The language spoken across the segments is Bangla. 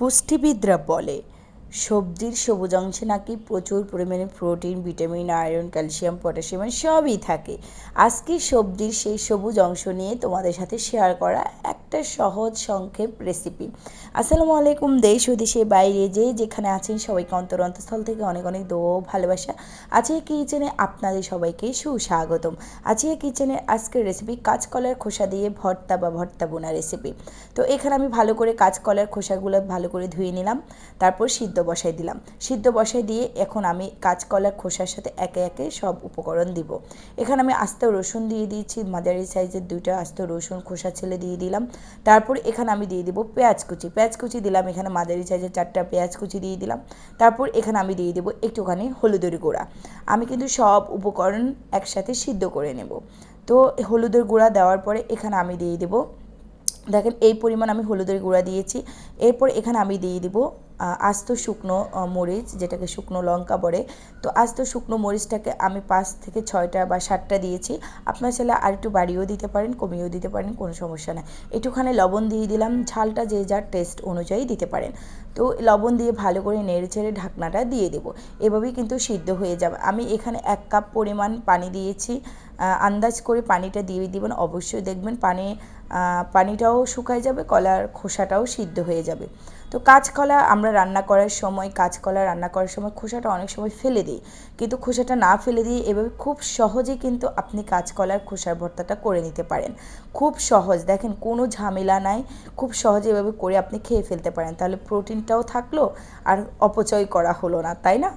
পুষ্টিবিদরা বলে সবজির সবুজ অংশে নাকি প্রচুর পরিমাণে protein, vitamin, iron, calcium, potassium সবই থাকে। আজকে সবজির সেই সবুজ অংশ নিয়ে তোমাদের সাথে শেয়ার করা একটা সহজ সংক্ষেপ রেসিপি আসসালামু আলাইকুম, দেশ ও দেশের বাইরে যে যেখানে আছেন সবাইকে অন্তর অন্তঃস্থল থেকে অনেক অনেক দো ভালোবাসা। আছে কিচেনে আপনাদের সবাইকে সুস্বাগতম। আছে কিচেনের আজকের রেসিপি কাঁচকলার খোসা দিয়ে ভর্তা বা ভর্তা বোনা রেসিপি তো এখানে আমি ভালো করে কাঁচকলার খোসাগুলো ভালো করে ধুয়ে নিলাম, তারপর সিদ্ধ বসাই দিলাম। সিদ্ধ বসাই দিয়ে এখন আমি কাঁচকলার খোসার সাথে একে একে সব উপকরণ দিব। এখানে আমি আস্ত রসুন দিয়ে দিয়েছি, মাঝারি সাইজের দুইটা আস্ত রসুন খোসা ছেলে দিয়ে দিলাম। তারপর এখানে আমি দিয়ে দিব পেঁয়াজ কুচি। পেঁয়াজ কুচি দিলাম, এখানে মাঝারি সাইজের চারটা পেঁয়াজ কুচি দিয়ে দিলাম। তারপর এখানে আমি দিয়ে দেবো একটুখানি হলুদের গুঁড়া। আমি কিন্তু সব উপকরণ একসাথে সিদ্ধ করে নেব। তো হলুদের গুঁড়া দেওয়ার পরে এখানে আমি দিয়ে দেবো দেখেন এই পরিমাণ আমি হলুদের গুঁড়া দিয়েছি। এরপর এখানে আমি দিয়ে দিব আস্ত শুকনো মরিচ, যেটাকে শুকনো লঙ্কা বলে। তো আস্ত শুকনো মরিচটাকে আমি পাঁচ থেকে ছয়টা বা সাতটা দিয়েছি। আপনার ছেলে আর একটু বাড়িয়েও দিতে পারেন, কমিয়েও দিতে পারেন, কোনো সমস্যা নেই। একটুখানি লবণ দিয়ে দিলাম, ঝালটা যে যার টেস্ট অনুযায়ী দিতে পারেন। তো লবণ দিয়ে ভালো করে নেড়ে ছেড়ে ঢাকনাটা দিয়ে দেব। এভাবেই কিন্তু সিদ্ধ হয়ে যাবে। আমি এখানে এক কাপ পরিমাণ পানি দিয়েছি। আন্দাজ করে পানিটা দিয়ে দিবেন। অবশ্যই দেখবেন পানি পানিটাও শুকায় যাবে, কলার খোসাটাও সিদ্ধ হয়ে যাবে। তো কাঁচকলা আমরা রান্না করার সময়, কাঁচকলা রান্না করার সময় খোসাটা অনেক সময় ফেলে দিই। কিন্তু খোসাটা না ফেলে দিয়ে এভাবে খুব সহজে কিন্তু আপনি কাঁচকলার খোসার ভর্তাটা করে নিতে পারেন। খুব সহজ, দেখেন কোনো ঝামেলা নাই, খুব সহজে এভাবে করে আপনি খেয়ে ফেলতে পারেন। তাহলে প্রোটিনটাও থাকল আর অপচয় করা হলো না, তাই না?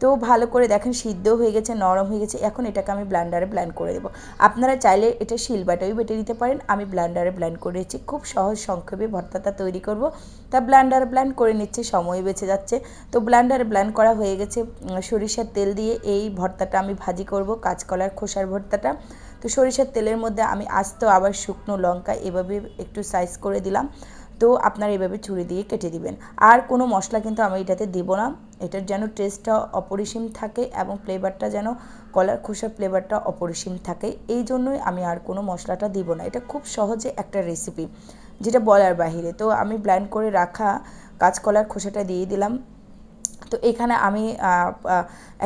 তো ভালো করে দেখেন সিদ্ধ হয়ে গেছে, নরম হয়ে গেছে। এখন এটাকে আমি ব্লান্ডারে ব্ল্যান্ড করে দেবো। আপনারা চাইলে এটা শিলবাটাই বেটে দিতে পারেন। আমি ব্লান্ডারে ব্ল্যান্ড করেছি। খুব সহজ সংক্ষেপে ভর্তাটা তৈরি করব। তা ব্লান্ডারে ব্ল্যান্ড করে নিচ্ছে, সময় বেঁচে যাচ্ছে। তো ব্লান্ডারে ব্ল্যান্ড করা হয়ে গেছে সরিষার তেল দিয়ে এই ভর্তাটা আমি ভাজি করব, কাঁচকলার খোসার ভর্তাটা। তো সরিষার তেলের মধ্যে আমি আস্ত আবার শুকনো লঙ্কা এভাবে একটু সাইজ করে দিলাম। তো আপনারা এভাবে ছুরি দিয়ে কেটে দিবেন। আর কোনো মশলা কিন্তু আমি এটাতে দেবো না। এটার যেন টেস্টটা অপরিসীম থাকে এবং ফ্লেভারটা যেন কলার খোসার ফ্লেভারটা অপরিসীম থাকে, এই জন্যই আমি আর কোনো মশলাটা দিব না। এটা খুব সহজে একটা রেসিপি যেটা বলার বাহিরে। তো আমি ব্ল্যান্ড করে রাখা কাঁচকলার খোসাটা দিয়ে দিলাম। তো এখানে আমি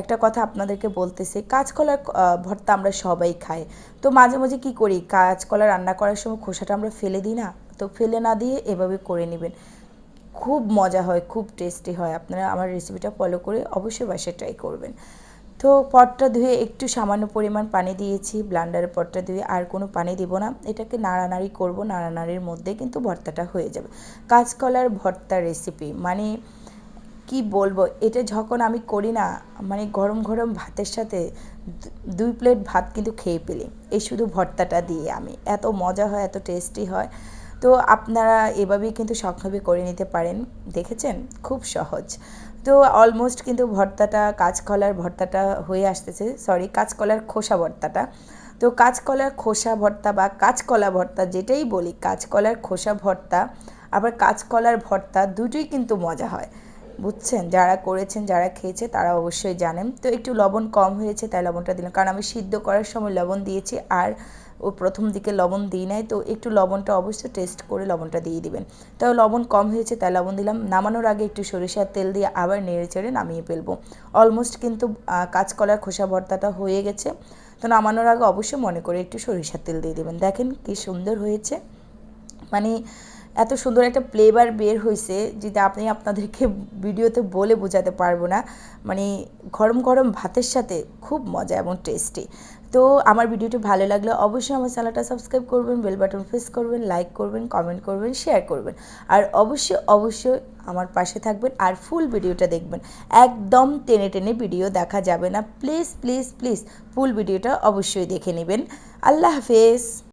একটা কথা আপনাদেরকে বলতেছি কাঁচকলার ভর্তা আমরা সবাই খাই। তো মাঝে মাঝে কী করি কাঁচকলা রান্না করার সময় খোসাটা আমরা ফেলে দিই না? তো ফেলে না দিয়ে এভাবে করে নেবেন। খুব মজা হয়, খুব টেস্টি হয়। আপনারা আমার রেসিপিটা ফলো করে অবশ্যই বাসায় ট্রাই করবেন। তো পটটা ধুয়ে একটু সামান্য পরিমাণ পানি দিয়েছি ব্লান্ডারের পটটা ধুয়ে আর কোনো পানি দিব না। এটাকে নাড়ানাড়ি করব, নাড়ানাড়ির মধ্যে কিন্তু ভর্তাটা হয়ে যাবে। কাঁচকলার ভর্তা রেসিপি মানে কি বলব, এটা যখন আমি করি না মানে গরম গরম ভাতের সাথে দুই প্লেট ভাত কিন্তু খেয়ে পেলি এই শুধু ভর্তাটা দিয়ে আমি। এত মজা হয়, এত টেস্টি হয়। তো আপনারা এভাবেই কিন্তু সংক্ষেপে করে নিতে পারেন, দেখেছেন? খুব সহজ। তো অলমোস্ট কিন্তু ভর্তাটা, কাঁচকলার ভর্তাটা হয়ে আসতেছে সরি কাঁচকলার খোসা ভর্তাটা। তো কাঁচকলার খোসা ভর্তা বা কাঁচকলা ভর্তা যেটাই বলি, কাঁচকলার খোসা ভর্তা, আবার কাঁচকলার ভর্তা দুটোই কিন্তু মজা হয়। বুঝছেন? যারা করেছেন, যারা খেয়েছে, তারা অবশ্যই জানেন। তো একটু লবণ কম হয়েছে, তাই লবণটা দিলাম। কারণ আমি সিদ্ধ করার সময় লবণ দিয়েছি আর ও প্রথম দিকে লবণ দিই নাই। তো একটু লবণটা অবশ্যই টেস্ট করে লবণটা দিয়ে দিবেন। তাও লবণ কম হয়েছে, তাই লবণ দিলাম। নামানোর আগে একটু সরিষার তেল দিয়ে আবার নেড়ে চেড়ে নামিয়ে ফেলব। অলমোস্ট কিন্তু কাঁচকলার খোসা ভর্তাটা হয়ে গেছে। তো নামানোর আগে অবশ্যই মনে করে একটু সরিষার তেল দিয়ে দেবেন। দেখেন কি সুন্দর হয়েছে। মানে এত সুন্দর একটা ফ্লেভার বের হয়েছে যেটা আপনি আপনাদেরকে ভিডিওতে বলে বোঝাতে পারব না। মানে গরম গরম ভাতের সাথে খুব মজা এবং টেস্টি তো আমার ভিডিওটি ভালো লাগলে অবশ্যই আমার চ্যানেলটা সাবস্ক্রাইব করবেন বেল বাটন প্রেস করবেন লাইক করবেন কমেন্ট করবেন শেয়ার করবেন। আর অবশ্যই অবশ্যই আমার পাশে থাকবেন আর ফুল ভিডিওটা দেখবেন। একদম টেনে টেনে ভিডিও দেখা যাবে না। প্লিজ প্লিজ প্লিজ ফুল ভিডিওটা অবশ্যই দেখে নেবেন। আল্লাহ হাফেজ।